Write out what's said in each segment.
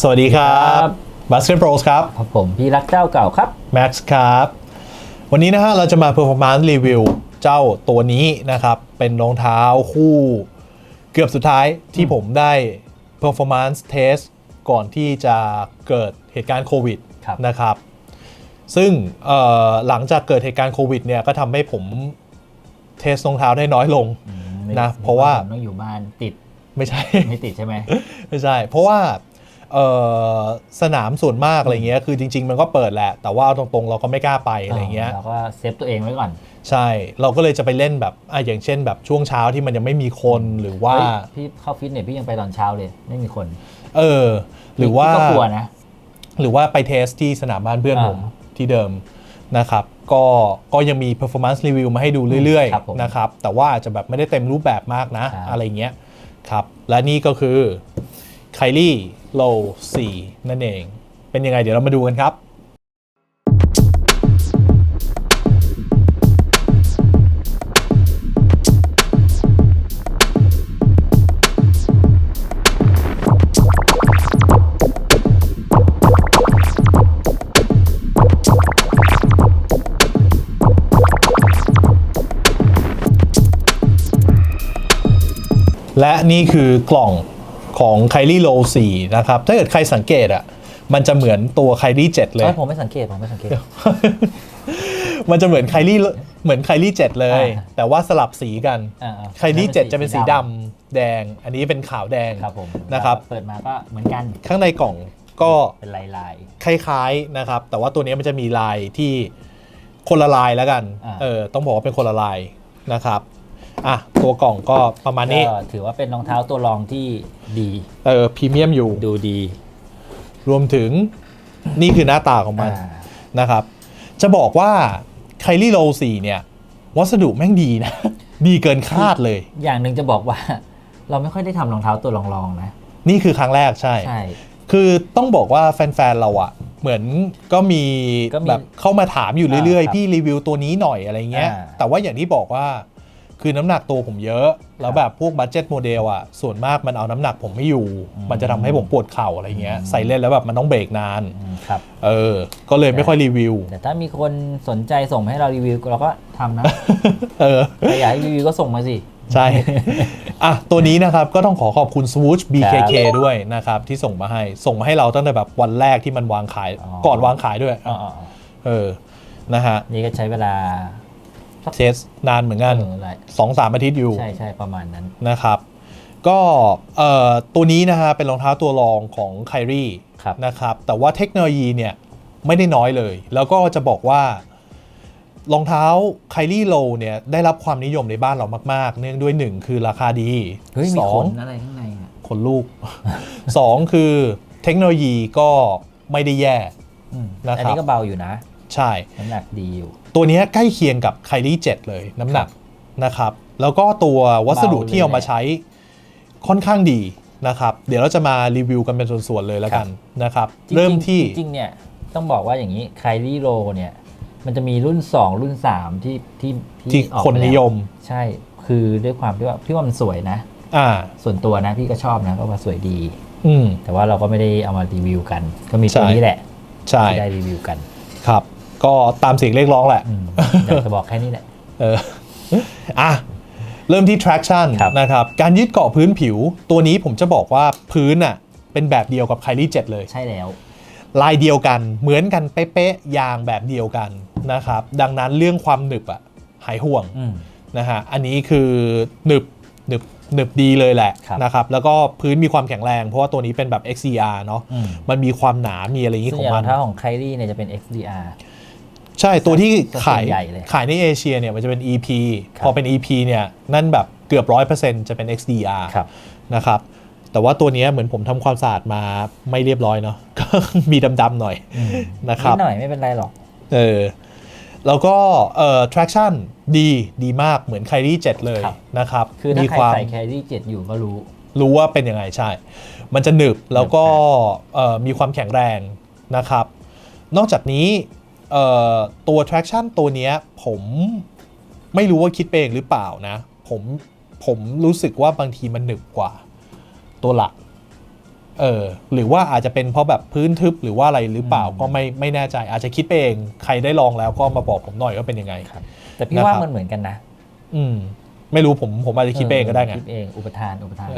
สวัสดีครับบัสเกตโปรสครับ ครับผมพี่รักเจ้าเก่าครับแม็กซ์ครับ วันนี้นะฮะเราจะมา performance review เจ้าตัวนี้นะครับ เป็นรองเท้าคู่เกือบสุดท้ายที่ผมได้ performance test ก่อนที่จะเกิดเหตุการณ์โควิดครับนะครับ ซึ่งเอ่อหลังจากเกิดเหตุการณ์โควิดเนี่ยก็ทำให้ผมเทสรองเท้าได้น้อยลงอืมนะเพราะว่าผมต้องอยู่บ้านติดไม่ใช่ไม่ติดใช่ไหมไม่ใช่ เพราะว่าเอ่อ สนามส่วนมากอะไรเงี้ยคือจริง ๆ มันก็เปิดแหละ แต่ว่าเอาตรงๆ เราก็ไม่กล้าไปอะไรเงี้ยเราก็เซฟตัวเองไว้ก่อน ใช่เราก็เลยจะไปเล่นแบบอะอย่างเช่น แบบช่วงเช้าที่มันยังไม่มีคนหรือว่าเฮ้ยพี่เข้าฟิตเนสพี่ยังไปตอนเช้าเลย ไม่มีคน เออ หรือว่าพี่ก็กลัวนะหรือว่าไปเทสที่สนามบ้านเพื่อนอ่าผมที่เดิมนะครับก็ก็ยังมี performance review มาให้ดูเรื่อยครับผมๆนะครับแต่ว่าอาจจะแบบไม่ได้เต็มรูปแบบมากนะครับอะไรเงี้ยครับและนี่ก็คือ Kylie Low 4นั่นเอง เป็นยังไงเดี๋ยวเรามาดูกันครับและนี่คือกล่อง ของ Kylie Low 4นะครับ ถ้าเกิดใครสังเกตอะมันจะเหมือนตัว Kylie 7เลยเอ้ยผมไม่สังเกต ผมไม่สังเกต มันจะเหมือนไคลี่เหมือนไคลี่เจ็ดเลยอ่าแต่ว่าสลับสีกันอ่าๆไคลี่เจ็ดจะเป็นสีดำแดง อันนี้เป็นขาวแดงครับผมนะครับเปิดมาก็เหมือนกันข้างในกล่องก็เป็นลายลายคล้ายๆนะครับ แต่ว่าตัวนี้มันจะมีลายที่คนละลายแล้วกันอ่าเออ ต้องบอกว่าเป็นคนละลายนะครับ อะตัวกล่องก็ประมาณๆนี้ ก็ถือว่าเป็นรองเท้าตัวรองที่ดี เออพรีเมียมอยู่ ดูดีรวมถึงนี่คือหน้าตาของมันอ่านะครับ จะบอกว่าไคลี่โล4เนี่ย วัสดุแม่งดีนะ ดีเกินคาดเลย อย่างหนึ่งจะบอกว่า เราไม่ค่อยได้ทำรองเท้าตัวรองๆนะนี่คือครั้งแรกใช่ ใช่ คือต้องบอกว่าแฟน ๆ เราอะเหมือนก็มีก็มีแบบเข้ามาถามอยู่เรื่อย อ่าครับๆพี่รีวิวตัวนี้หน่อยอะไรเงี้ย อ่า แต่ว่าอย่างที่บอกว่า คือน้ำหนักตัวผมเยอะ แล้วแบบพวกบั d เจ็ตโมเดลอะส่วนมากมันเอาน้ำหนักผมไม่อยู่อืมมันจะทำให้ผมปวดเข่าอะไรเงี้ยอืมใส่เล่นแล้วแบบมันต้องเบรกนานอืมครับเออ ก็เลยไม่ค่อยรีวิว แต่ถ้ามีคนสนใจส่งมาให้เรารีวิวเราก็ทำนะเออใครอยากให้รีวิวก็ส่งมาสิใช่ อะ ตัวนี้นะครับก็ต้องขอขอบคุณ Swoosh BKK ด้วยนะครับ ที่ส่งมาให้ ส่งมาให้เราตั้งแต่แบบวันแรกที่มันวางขายอ๋อก่อนวางขายด้วยอ๋อเออนะฮะๆนี่ก็ใช้เวลา เทสนานเหมือนกันเออหลายสองสามอาทิตย์อยู่ ใช่ใช่ประมาณนั้นนะครับก็เอ่อตัวนี้นะฮะเป็นรองเท้าตัวรองของไครี่ครับนะครับแต่ว่าเทคโนโลยีเนี่ยไม่ได้น้อยเลย แล้วก็จะบอกว่ารองเท้าไคลี่โลเนี่ยได้รับความนิยมในบ้านเรามาก ๆ เนื่องด้วยหนึ่งคือราคาดีเฮ้ยมีสอขงนอะไรข้างในอะขนลูกสองคือเทคโนโลยีก็ไม่ได้แย่อืมนะครับอันนี้ก็เบาอยู่นะ ใช่ น้ำหนักดีอยู่ ตัวเนี้ยใกล้เคียงกับไคลี่7เลยน้ำหนักนะครับ แล้วก็ตัววัสดุเบาเลยที่เอามาใช้ค่อนข้างดีนะครับ เดี๋ยวเราจะมารีวิวกันเป็นส่วนๆเลยแล้วกันนะครับจงๆเริ่มที่จริงๆเนี่ยต้องบอกว่าอย่างนี้ไคลีโรเนี่ยมันจะมีรุ่น 2 รุ่น 3 ที่ที่ที่ออกคนไปแล้วนิยม ใช่คือด้วยความที่ว่าพี่ว่ามันสวยนะ อ่า ส่วนตัวนะพี่ก็ชอบนะเพราะว่าสวยดี อืมแต่ว่าเราก็ไม่ได้เอามารีวิวกัน ก็มีตัวใช่นี้แหละใช่ที่ได้รีวิวกัน ครับ ก็ตามเสียงเรียกร้องแหละอืมอยากจะบอกแค่นี้แหละ เอออะเริ่มที่ traction ครับ นะครับ การยึดเกาะพื้นผิว ตัวนี้ผมจะบอกว่าพื้นอะเป็นแบบเดียวกับไคลี่7เลย ใช่แล้ว ลายเดียวกันเหมือนกันเป๊ะๆยางแบบเดียวกันนะครับ ดังนั้นเรื่องความหนึบอะหายห่วงอืม นะฮะอันนี้คือหนึบหนึบหนึบดีเลยแหละครับ นะครับ แล้วก็พื้นมีความแข็งแรง เพราะว่าตัวนี้เป็นแบบ XCR เนาะอืมมันมีความหนามีอะไรอย่างนี้ซึ่ของงอย่างรมัอนงเท้าของไคลี่เนี่ยจะเป็น XDR ใช่ตัวที่ขายส่วนใหญ่เลย ขายในเอเชียเนี่ยมันจะเป็น EP ครับ พอเป็น EP เนี่ยนั่นแบบเกือบร้อยเปอร์เซ็นต์จะเป็น XDR ครับ นะครับ แต่ว่าตัวเนี้ยเหมือนผมทำความสะอาดมาไม่เรียบร้อยเนาะ ก็มีดำๆหน่อยอืม นะครับนิดหน่อยไม่เป็นไรหรอก เออแล้วก็เอ่อ traction ดีดีมากเหมือนไคลี่7เลยครับ นะครับคือถ้ามีใครความ ใส่แครี่เจ็ดอยู่ก็รู้ รู้ว่าเป็นยังไงใช่ มันจะหนึบแล้วก็เอ่อมีความแข็งแรงนะครับ นอกจากนี้เอ่อ ตัว traction ตัวเนี้ยผมไม่รู้ว่าคิดไปเองหรือเปล่านะ ผมผมรู้สึกว่าบางทีมันหนึบกว่าตัวหลักเออหรือว่าอาจจะเป็นเพราะแบบพื้นทึบหรือว่าอะไรหรือเปล่าก็ไม่ไม่แน่ใจ อาจจะคิดไปเองใครได้ลองแล้วก็มาบอกผมหน่อยว่าเป็นยังไงครับแต่พี่นะครับว่ามันเหมือนกันนะ อืม ไม่รู้ผมผมอาจจะคิดไปเองก็ได้ไงคิดเองอุปทานอุปทาน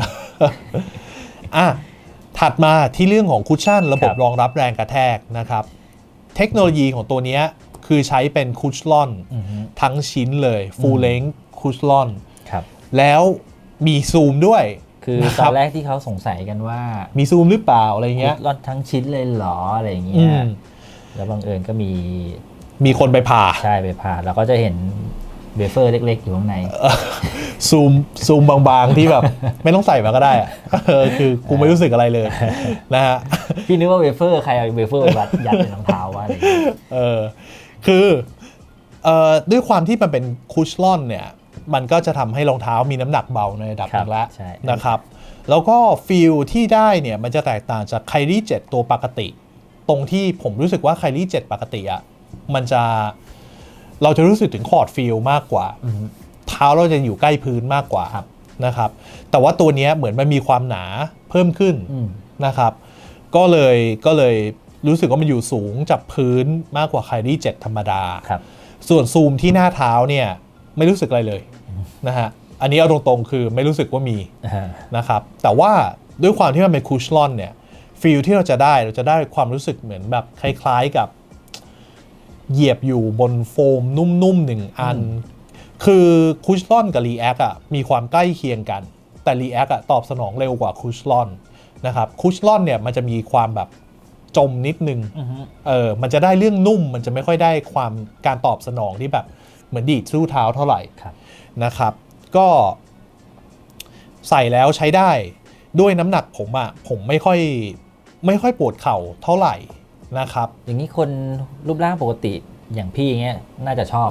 อะถัดมาที่เรื่องของคุชชั่นระบบครับรองรับแรงกระแทกนะครับ เทคโนโลยีของตัวเนี้ยคือใช้เป็นคุชลอนอือฮึทั้งชิ้นเลย full length คุชลอนครับแล้วมีซูมด้วย คือนะตครัอบนแรกที่เขาสงสัยกันว่า มีซูมหรือเปล่าอะไรเงี้ยรอดทั้งชิ้นเลยเหรออะไรอย่างเงี้อืยมแล้วบังเอิญก็มีมีคนไปผ่า ใช่ไปผ่า แล้วก็จะเห็นเบเฟอร์เล็ก ๆ อยู่ข้างใน ซูมซูมบาง ๆ ที่แบบ ไม่ต้องใส่มาก็ได้อะเออคือกูไม่รู้สึกอะไรเลยนะฮะ พี่นึกว่าเวเฟอร์ใครเอาเวเฟอร์ไปยัดยัดในรองเท้า วะอะไรอย่างเงี้ยเออคือเอ่อด้วยความที่มันเป็นคุชลอนเนี่ยมันก็จะทำให้รองเท้ามีน้ำหนักเบาในระดับหครันึบงแล้วใช่ นะครับ แล้วก็ฟีลที่ได้เนี่ยมันจะแตกต่างจากไคลี่7ตัวปกติ ตรงที่ผมรู้สึกว่าไคลี่7ปกติอะมันจะเราจะรู้สึกถึงคอร์ดฟีลมากกว่า อือฮึ เท้าเราจะอยู่ใกล้พื้นมากกว่าครับ นะครับ แต่ว่าตัวเนี้ยเหมือนมันมีความหนาเพิ่มขึ้นอืม นะครับ ก็เลยก็เลย รู้สึกว่ามันอยู่สูงจากพื้นมากกว่าไคลี่7ธรรมดา ครับ ส่วนซูมที่หน้าเท้าเนี่ยไม่รู้สึกอะไรเลยนะฮะ อันนี้เอาตรงๆคือไม่รู้สึกว่ามีอ่านะครับ แต่ว่าด้วยความที่มันเป็นคูชลอนเนี่ยฟีลที่เราจะได้เราจะได้ความรู้สึกเหมือนแบบคล้ายๆกับ เหยียบอยู่บนโฟมนุ่มๆหนึ่งอัน คือคูชลอนกับรีแอคอะมีความใกล้เคียงกัน แต่รีแอคอะตอบสนองเร็วกว่าคูชลอนนะครับคูชลอนเนี่ยมันจะมีความแบบ จมนิดนึงอือฮึเออมันจะได้เรื่องนุ่มมันจะไม่ค่อยได้ความการตอบสนองที่แบบเหมือนดีดสู้เท้าเท่าไหร่ครับนะครับ ก็ใส่แล้วใช้ได้ด้วยน้ำหนักผมอะผมไม่ค่อยไม่ค่อยปวดเข่าเท่าไหร่นะครับ อย่างนี้คนรูปร่างปกติอย่างพี่เงี้ยน่าจะชอบ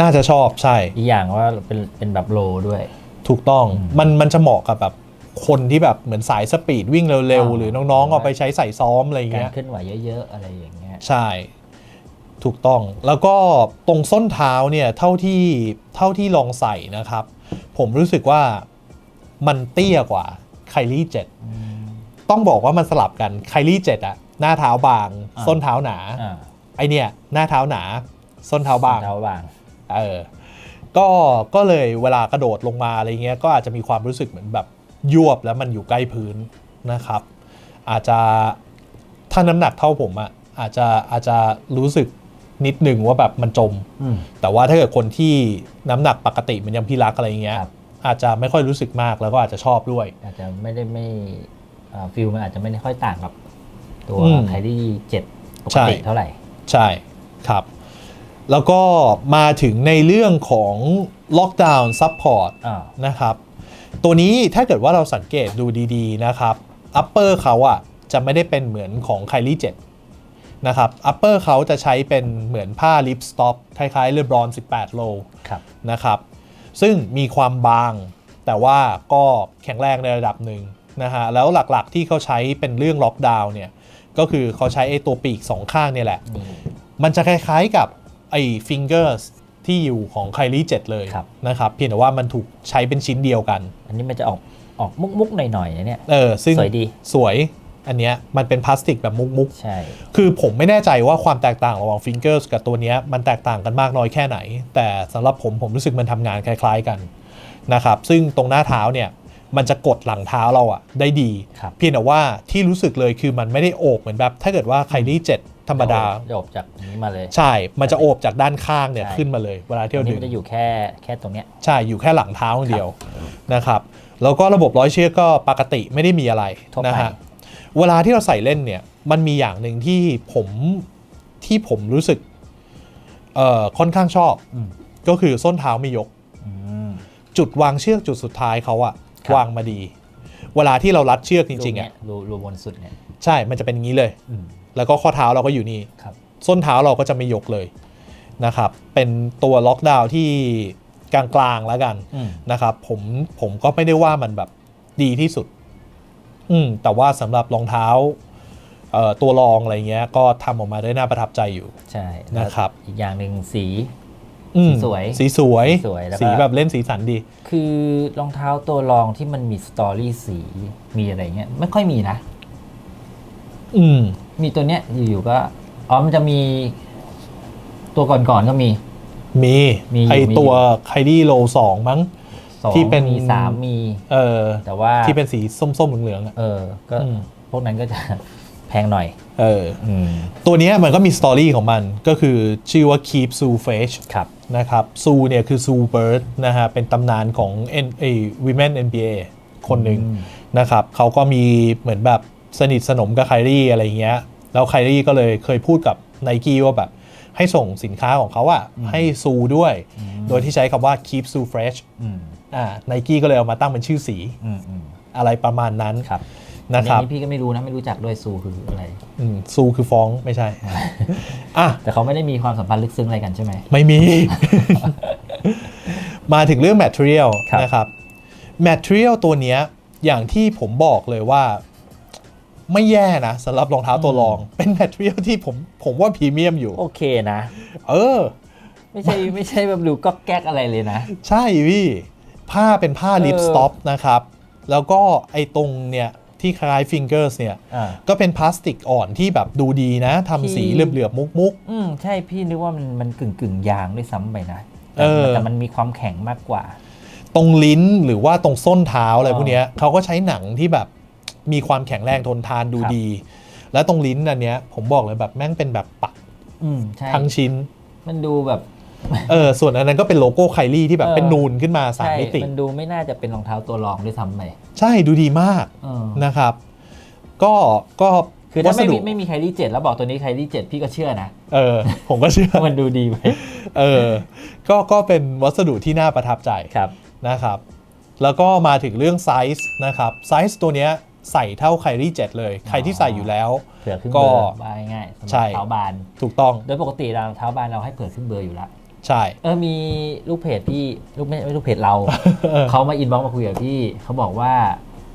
น่าจะชอบใช่ อีกอย่างว่าเป็นเป็นแบบโลด้วย ถูกต้องอืมมันมันจะเหมาะกับแบบ คนที่แบบเหมือนสายสปีดวิ่งเร็วอ่าๆหรือน้องๆเอาไปใช้ใส่ซ้อมอะไรการเงี้ยเคลื่อนไหวเยอะๆ อะไรอย่างเงี้ย ใช่ ถูกต้องแล้วก็ตรงส้นเท้าเนี่ยเท่าที่เท่าที่ลองใส่นะครับ ผมรู้สึกว่ามันเตี้ยกว่าไคลี่เจ็ดต้องบอกว่ามันสลับกันไคลี่เจ็ดอะหน้าเท้าบาง อ่า ส้นเท้าหนา อ่าไอเนี่ย หน้าเท้าหนา ส้นเท้าบาง เท้าบาง เออ ก็ ก็เลยเวลากระโดดลงมาอะไรเงี้ย ก็อาจจะมีความรู้สึกเหมือนแบบ ยวบแล้วมันอยู่ใกล้พื้นนะครับ อาจจะถ้าน้ำหนักเท่าผมอะอาจจะอาจจะรู้สึกนิดหนึ่งว่าแบบมันจมอืมแต่ว่าถ้าเกิดคนที่น้ำหนักปกติเหมันยังพี่รักอะไรเงี้ยครับอาจจะไม่ค่อยรู้สึกมากแล้วก็อาจจะชอบด้วย อาจจะไม่ได้ไม่ฟิลมันอาจจะไม่ได้ค่อยต่างกับ ตัวอืมไคลี่เจ็ดปกใช่ติเท่าไหร่ ใช่ครับ แล้วก็มาถึงในเรื่องของ Lockdown Support อ่านะครับ ตัวนี้ถ้าเกิดว่าเราสังเกตดูดีๆนะครับ upper เขาอะจะไม่ได้เป็นเหมือนของ Kylie 7นะครับ upper เขาจะใช้เป็นเหมือนผ้า lip stop คล้ายๆเลบรอน18 โลครับนะครับซึ่งมีความบางแต่ว่าก็แข็งแรงในระดับหนึ่งนะฮะแล้วหลักๆที่เขาใช้เป็นเรื่องล็อกดาวน์เนี่ยก็คือเขาใช้ไอ้ตัวปีกสองข้างเนี่ยแหละนี่มันจะคล้ายๆกับไอ้ fingers ที่อยู่ของ Kylie 7เลยครับนะครับเพียงแต่ว่ามันถูกใช้เป็นชิ้นเดียวกัน อันนี้มันจะออกออกมุกๆหน่อยๆนะเนี่ยเออซึ่งสวยดีสวยอันเนี้ยมันเป็นพลาสติกแบบมุกใช่ๆคือผมไม่แน่ใจว่าความแตกต่างระหว่าง fingers กับตัวเนี้ยมันแตกต่างกันมากน้อยแค่ไหน แต่สำหรับผมผมรู้สึกมันทำงานคล้าย ๆกันนะครับซึ่งตรงหน้าเท้าเนี่ย มันจะกดหลังเท้าเราอะได้ดี ครับเพียงแต่ว่าที่รู้สึกเลยคือมันไม่ได้โอบเหมือนแบบ ถ้าเกิดว่าไคลี่7ธรรมดา โยบจากนี้มาเลย ใช่ มันจะโอบจากด้านข้างเนี่ยใช่ ขึ้นมาเลย เวลาเที่ยวอันนี้ดึมันงจะอยู่แค่แค่ตรงเนี้ย ใช่ อยู่แค่หลังเท้าอย่างเดียวนะครับแล้วก็ระบบร้อยเชือกก็ปกติไม่ได้มีอะไรทั่วไป นะฮะเวลาที่เราใส่เล่นเนี่ยมันมีอย่างหนึ่งที่ผมที่ผมรู้สึกเอ่อค่อนข้างชอบอืมก็คือส้นเท้าไม่ยก อืมจุดวางเชือกจุดสุดท้ายเขาอะครับ วางมาดี เวลาที่เรารัดเชือกจริงๆรูอะเนี้ยรูรูบนสุดเนี่ยใช่มันจะเป็นอย่างนี้เลยอืมแล้วก็ข้อเท้าเราก็อยู่นี่ครับส้นเท้าเราก็จะไม่ยกเลยนะครับ เป็นตัวล็อกดาวน์ที่กลางๆแล้วกันอืมนะครับ ผมผมก็ไม่ได้ว่ามันแบบดีที่สุด อืมแต่ว่าสำหรับรองเท้าเอ่อตัวรองอะไรเงี้ย ก็ทำออกมาได้น่าประทับใจอยู่ ใช่นะครับแล้วอีกอย่างหนึ่งสี อืมสีสวย สีสวยสีสวยแล้วก็สีแบบเล่นสีสันดี คือรองเท้าตัวรองที่มันมีสตอรี่สีมีอะไรเงี้ยไม่ค่อยมีนะ อืม มีตัวเนี้ยอยู่ๆก็อ๋อมันจะมีตัวก่อนๆก็มี มีมีอยู่ไอมีตัวไคดี้โลสองมั้ง สองที่เป็น มีสามมี เออแต่ว่าที่เป็นสีส้มๆเหลืองๆอะ เออก็อืม พวกนั้นก็จะ แพงหน่อย เอออืมตัวเนี้ยมันก็มีสตอรี่ของมันก็คือชื่อว่า Keep Zoo Fresh ครับนะครับซูเนี่ยคือซูเบิร์ดนะฮะเป็นตำนานของ N เอ Women NBA คนหนึ่งอืมนะครับเขาก็มีเหมือนแบบสนิทสนมกับไคลี่อะไรเงี้ย แล้วไคลี่ก็เลยเคยพูดกับไนกี้ว่าแบบ ให้ส่งสินค้าของเขาอะให้ซูด้วย โดยที่ใช้คำว่า keep Zoo fresh อืมอ่าไนกี้ก็เลยเอามาตั้งเป็นชื่อสีอืมอืมอะไรประมาณนั้นครับ นะครับอันี้พี่ก็ไม่รู้นะไม่รู้จักด้วยซูคืออะไรอืมซูคือฟ้องไม่ใช่อะแต่เขาไม่ได้มีความสัมพันธ์ลึกซึ้งอะไรกันใช่ไหมไม่มี มาถึงเรื่อง material ครับนะครับ material ตัวเนี้ยอย่างที่ผมบอกเลยว่า ไม่แย่นะสำหรับรองเท้าตัวรอง เป็น material ที่ผมผมว่าพรีเมียมอยู่ โอเคนะ เออ ไม่ใช่ไม่ใช่แบบดูก็แก๊กอะไรเลยนะ ใช่พี่ ผ้าเป็นผ้าเออลิปสต็อปนะครับ แล้วก็ไอ้ตรงเนี่ย ที่คล้ายฟิงเกอร์สเนี่ย อ่า ก็เป็นพลาสติกอ่อนที่แบบดูดีนะทำสีที่เหลือบๆ มุก อืมใช่พี่นึกว่ามันมันกึ่งกึ่งๆยางด้วยซ้ำไปนะแต่เออ แต่มันมีความแข็งมากกว่า ๆ ตรงลิ้นหรือว่าตรงส้นเท้าอะไรอ๋อพวกเนี้ยเขาก็ใช้หนังที่แบบมีความแข็งแรงทนทานดูครับ ดี แล้วตรงลิ้นอันเนี้ยผมบอกเลยแบบแม่งเป็นแบบปักอืมใช่ทั้งชิ้น มันดูแบบ เออส่วนอันนั้นก็เป็นโลโก้ไคลี่ที่แบบเออเป็นนูนขึ้นมาสามใช่มิติ มันดูไม่น่าจะเป็นรองเท้าตัวรองด้วยซ้ำไป ใช่ดูดีมากเออนะครับ ก็ก็คือถ้าไม่วัสดุมีไม่มีไคลี่เจ็ดแล้วบอกตัวนี้ไคลี่เจ็ดพี่ก็เชื่อนะเออผมก็เชื่อว่ามันดูดีไปเออก็ก็เป็นวัสดุที่น่าประทับใจครับ นะครับ แล้วก็มาถึงเรื่องไซส์นะครับไซส์ตัวเนี้ยใส่เท่าไคลี่เจ็ดเลย ใครที่ใส่อยู่แล้ว เผื่อขึ้นก็เบอร์ว่าง่ายๆสำหรับใช่ เท้าบาน ถูกต้อง โดยปกติเราเท้าบานเราให้เผื่อขึ้นเบอร์อยู่แล้ว ใช่ เออมีลูกเพจพี่ลูกไม่ไม่ลูกเพจเรา เขามาอินบ็อกซ์มาคุยกับพี่เขาบอกว่า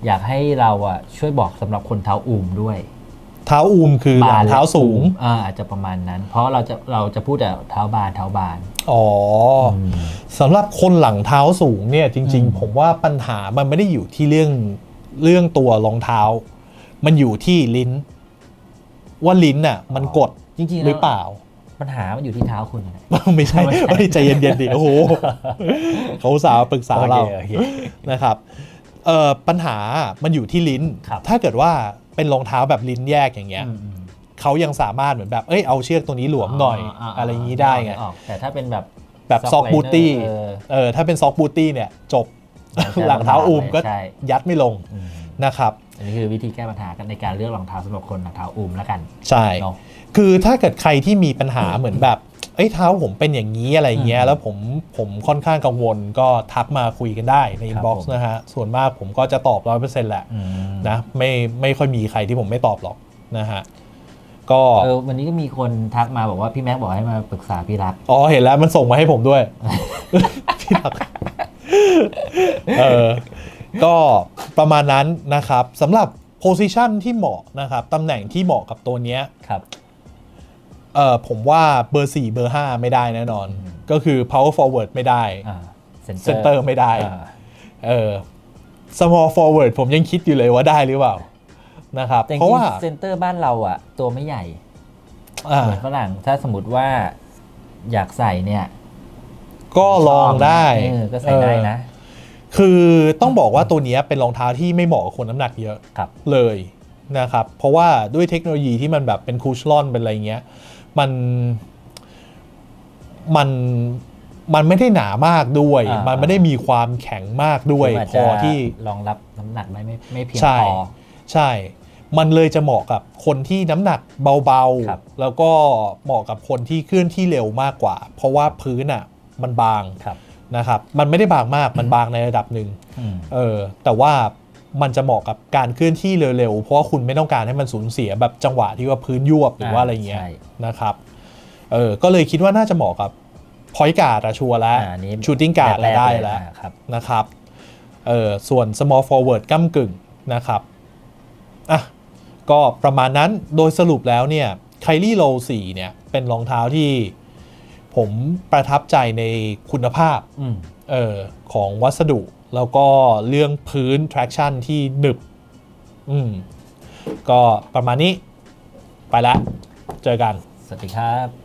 อยากให้เราอะช่วยบอกสำหรับคนเท้าอุ่มด้วยเท้าอูมคือหลังเท้าสูงอ่าอาจจะประมาณนั้น เพราะเราจะเราจะพูดแต่เท้าบานเท้าบาน อ๋ออมสำหรับคนหลังเท้าสูงเนี่ยจริงอืมๆผมว่าปัญหามันไม่ได้อยู่ที่เรื่องเรื่องตัวรองเท้า มันอยู่ที่ลิ้น ว่าลิ้นน่ะมันกดจริงๆหรือเปล่า ปัญหามันอยู่ที่เท้าคุณนะ ไม่ใช่ไม่ใช่เฮ้ยใจเย็นๆดิโอ้โหเขาอุตสาวปรึกษาเราโอคโอเค นะครับเอ่อปัญหามันอยู่ที่ลิ้น ครับ ถ้าเกิดว่าเป็นรองเท้าแบบลิ้นแยกอย่างเงี้ยอืมอืมเขายังสามารถเหมือนแบบเอ้ยเอาเชือกตรงนี้หลวมหน่อย อะไรอย่างนี้ได้ไง ออกแต่ถ้าเป็นแบบ แบบซอก sock บูตี้ liner เออเออถ้าเป็นซอกบูตี้เนี่ยจบมันจะหลังเท้าอูมก็ใช่ยัดไม่ลงอืมนะครับ อันนี้คือวิธีแก้ปัญหากันในการเลือกรองเท้าสำหรับคนหลังเท้าอูมแล้วกันใช่ เนาะ คือถ้าเกิดใครที่มีปัญหาเหมือนแบบเอ้ยเท้าผมเป็นอย่างนี้อะไรเงี้ยอืมแล้วผมผมค่อนข้างกังวลก็ทักมาคุยกันได้ในอิครันบบ็อกซ์ผมนะฮะ ส่วนมากผมก็จะตอบร้อยเปอร์เซ็นต์แหละอืมนะไม่ไม่ค่อยมีใครที่ผมไม่ตอบหรอกนะฮะก็เออวันนี้ก็มีคนทักมาบอกว่าพี่แม็กบอกให้มาปรึกษาพี่รัก อ๋อเห็นแล้วมันส่งมาให้ผมด้วยที่รักเออก็ประมาณนั้นนะครับสำหรับโพซิชันที่เหมาะนะครับตำแหน่งที่เหมาะกับตัวเนี้ยครับ เออผมว่าเบอร์ 4 เบอร์ 5 ไม่ได้แน่นอนอืมก็คือ power forward ไม่ได้อ่าเซนเตอร์ center ไม่ได้อ่าเออ small forward ผมยังคิดอยู่เลยว่าได้หรือเปล่านะครับแต่จเพราะริงว่าๆเซนเตอร์บ้านเราอะตัวไม่ใหญ่อ่าเหมือนฝรั่งถ้าสมมติว่าอยากใส่เนี่ย ก็ลองได้เออก็ใส่ได้นะเออคือต้องบอกว่าตัวเนี้ยเป็นรองเท้าที่ไม่เหมาะกับคนน้ำหนักเยอะครับเลยนะครับ เพราะว่าด้วยเทคโนโลยีที่มันแบบเป็นคูชลอนเป็นอะไรเงี้ย มันมันมันไม่ได้หนามากด้วย อ่ามั มันไม่ได้มีความแข็งมากด้วย คืออาจพจะอที่ รองรับน้ำหนักได้ไม่ไม่เพียงใช่ พอ ใช่ มันเลยจะเหมาะกับคนที่น้ำหนักเบาครับ ๆ แล้วก็เหมาะกับคนที่เคลื่อนที่เร็วมากกว่า เพราะว่าพื้นอะมันบางครับนะครับ มันไม่ได้บางมาก มันบางในระดับหนึ่ง อืม เออแต่ว่า มันจะเหมาะกับการเคลื่อนที่เร็วๆ เพราะว่าคุณไม่ต้องการให้มันสูญเสียแบบจังหวะที่ว่าพื้นยวบหรือว่าอะไรเงี้ยใช่นะครับเออก็เลยคิดว่าน่าจะเหมาะกับพอยการ์ดชัวร์แล้วอ่านี้ชูตติ้งการ์ดแรกๆได้เลยแล้วอ่าครับนะครับเออส่วน small forward ก้ากึ่งนะครับอะก็ประมาณนั้นโดยสรุปแล้วเนี่ยไคลี่โล4เนี่ยเป็นรองเท้าที่ผมประทับใจในคุณภาพอืมเออของวัสดุ แล้วก็เรื่องพื้น traction ที่หนึบ อืม ก็ประมาณนี้ ไปละ เจอกัน สวัสดีครับ